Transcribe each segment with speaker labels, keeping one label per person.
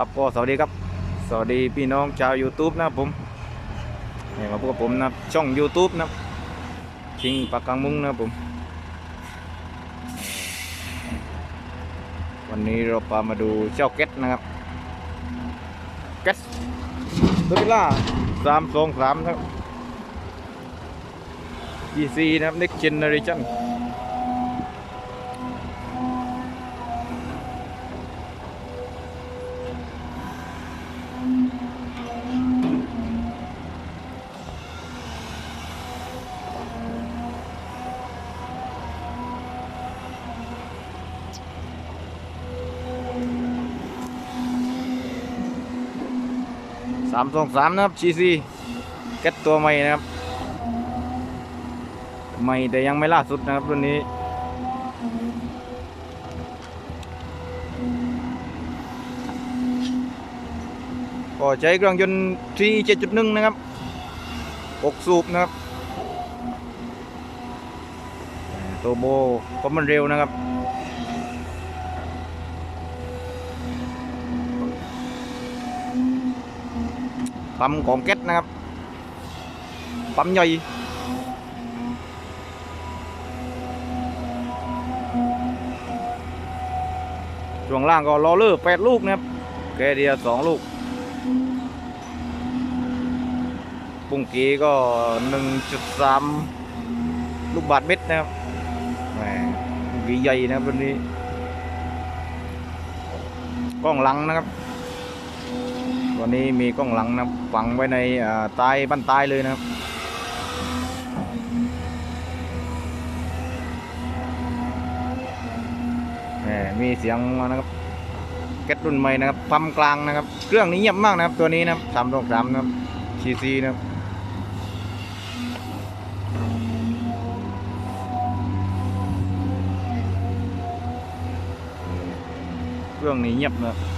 Speaker 1: ครับก็สวัสดีครับ สวัสดีพี่น้องชาว YouTube นะครับผมนี่มาพบกับผมนะช่อง YouTube นะชิงปากกังมุ้งนะผม วันนี้เราพามาดูเจ้าเก็ตนะครับเก็ตตัวพิล่าสามสองสามนะครับ GC นะครับ Next Generation สามสองสามนะครับ GC เก็ตตัวใหม่นะครับใหม่แต่ยังไม่ล่าสุดนะครับรุ่นนี้ก็ใช้เครื่องยนต์ที่7.1 นะครับ 6 สูบนะครับ โตโบก็มันเร็วนะครับ ปั๊มของแก๊สนะครับ ปั๊มย่อยช่วงล่างก็ล้อเลอร์แปดลูกนะครับแกเดียสองลูก ปุ้งกีก็หนึ่งจุดสามลูกบาทเม็ดนะครับแหมกีใหญ่นะครับรุ่นนี้ กล้องหลังนะครับ วันนี้มีกล้องหลังนะฝังไว้ในอ่าใต้บ้านใต้เลยนะครับมีเสียงนะครับแก๊สรุ่นใหม่นะครับปั๊มกลางนะครับ เครื่องนี้เงียบมากนะครับ ตัวนี้นะครับสามสามนะครับซีซีนะครับเครื่องนี้เงียบนะครับ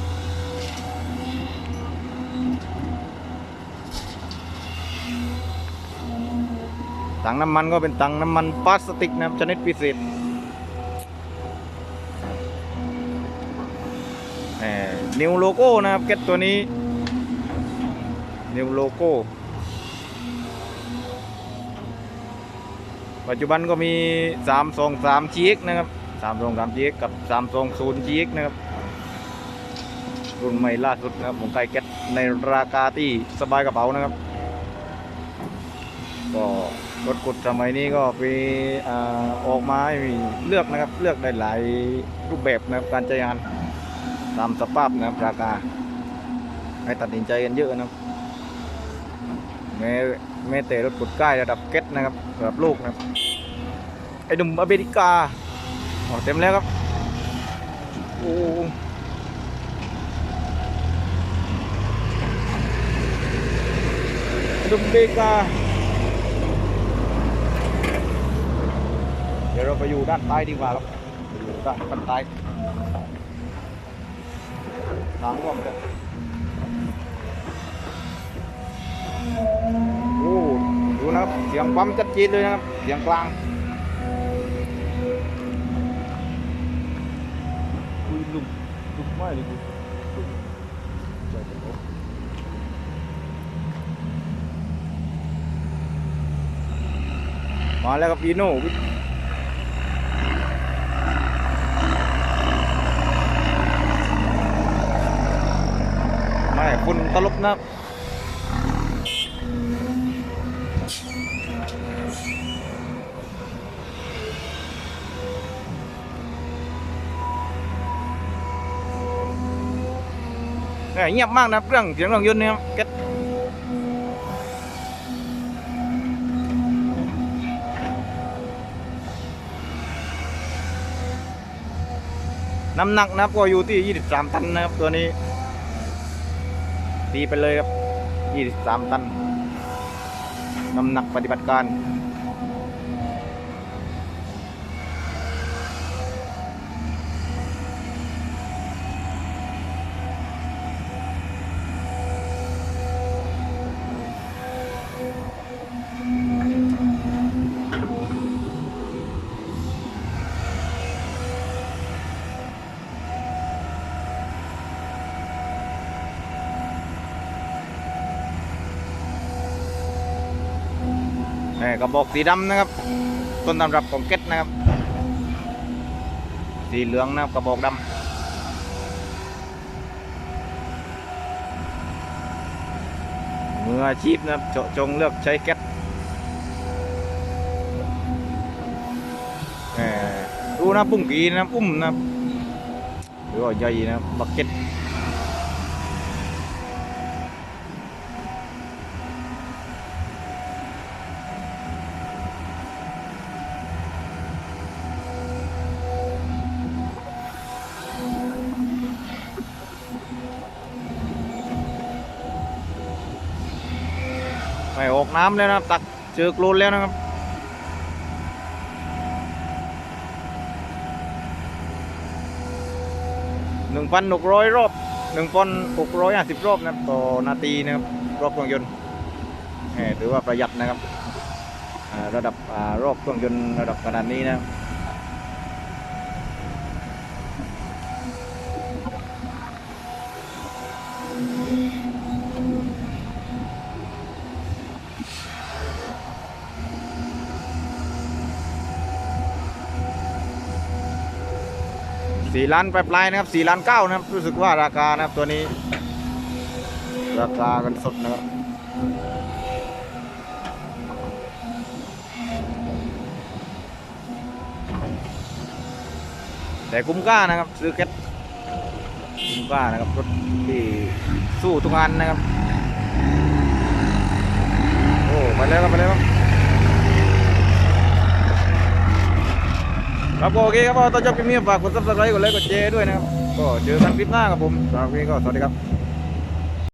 Speaker 1: ถังน้ำมันก็เป็นถังน้ำมันพลาสติกนะครับชนิดพิเศษนิวโลโก้นะครับเก็ตตัวนี้นิวโลโก้ ปัจจุบันก็มี323 GX นะครับ323 GX กับ320 GX นะครับ รุ่นใหม่ล่าสุดนะครับผมไก่เก็ตในราคาที่สบายกระเป๋านะครับ ก็ รถกุดสมัยนี้ก็ไปออกมาให้เลือกนะครับ เลือกได้หลายรูปแบบนะครับการใช้งานตามสภาพนะครับราคาให้ตัดสินใจกันเยอะนะครับแม้แม้แต่รถกุดใกล้ระดับเก็ตนะครับระดับโลกนะครับไอ้หนุ่มอเมริกาออกเต็มแล้วครับโอ้ไอ้หนุ่มเมริกา เดี๋ยวเรา ไปอยู่ด้านใต้ดีกว่าครับไปอยู่ด้านด้านใต้ทางร่วมกันโอ้ดูนะครับเสียงปั๊มชัดเจนเลยนะครับเสียงกลางอุ้ยลุกลุกไม่เลยกูลุกใจเย็นๆมาแล้วครับอีโน่วิไม่คุณตลบนะครับเอ้ยเงียบมากนะครับเครื่องเสียงเครื่องย นต์เนี่ยครับเก็ตน้ำหนักนะครับก็อยู่ที่ 23 ตันนะครับตัวนี้ ตีไปเลยครับ 23 ตัน น้ำหนักปฏิบัติการ นี่กระบอกสีดำนะครับ ต้นตำรับของเก็ตนะครับ สีเหลืองนะครับกระบอกดำมืออาชีพนะครับจจงเลือกใช้แก๊สดูนะปุ้งกีนะปุ้มนะหรือว่าใหญ่นะบักเก็ต ไม่ออกน้ำแล้วนะครับ ตักเจอกลูนแล้วนะครับ หนึ่งพันหกร้อยรอบหนึ่งพันหกร้อยห้าสิบรอบนะครับต่อนาทีนะครับ รอบเครื่องยนต์แหมถือว่าประหยัดนะครับ ระดับรอบเครื่องยนต์ระดับขนาดนี้นะครับ สี่ล้านปลายๆนะครับสี่ล้านเก้านะครับ รู้สึกว่าราคานะครับตัวนี้ ราคากันสดนะครับแต่คุ้มค่านะครับซื้อแก๊สคุ้มค่านะครับรถที่สู้ทุกงานนะครับ โอ้ไปแล้วครับไปแล้วครับ ครับก็โอเคครับก็ต้อนรับคลิปนี้ฝากกดซับสไครต์กดไลค์กดแชร์ด้วยนะครับก็เจอกันคลิปหน้าครับผมสำหรับคลิปนี้ก็สวัสดีครับ